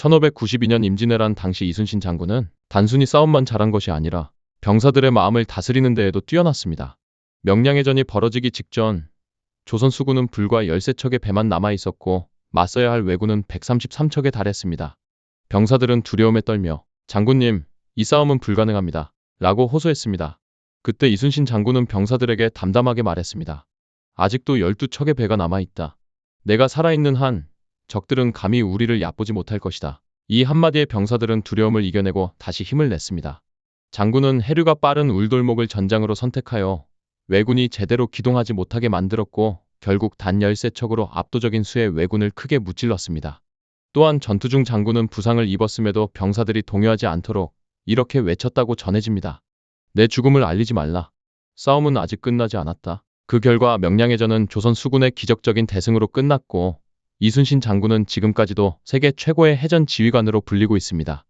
1592년 임진왜란 당시 이순신 장군은 단순히 싸움만 잘한 것이 아니라 병사들의 마음을 다스리는 데에도 뛰어났습니다. 명량해전이 벌어지기 직전 조선 수군은 불과 13척의 배만 남아 있었고 맞서야 할 왜군은 133척에 달했습니다. 병사들은 두려움에 떨며 장군님, 이 싸움은 불가능합니다. 라고 호소했습니다. 그때 이순신 장군은 병사들에게 담담하게 말했습니다. 아직도 12척의 배가 남아 있다. 내가 살아있는 한 적들은 감히 우리를 얕보지 못할 것이다. 이 한마디에 병사들은 두려움을 이겨내고 다시 힘을 냈습니다. 장군은 해류가 빠른 울돌목을 전장으로 선택하여 왜군이 제대로 기동하지 못하게 만들었고 결국 단 13척으로 압도적인 수의 왜군을 크게 무찔렀습니다. 또한 전투 중 장군은 부상을 입었음에도 병사들이 동요하지 않도록 이렇게 외쳤다고 전해집니다. 내 죽음을 알리지 말라. 싸움은 아직 끝나지 않았다. 그 결과 명량해전은 조선 수군의 기적적인 대승으로 끝났고 이순신 장군은 지금까지도 세계 최고의 해전 지휘관으로 불리고 있습니다.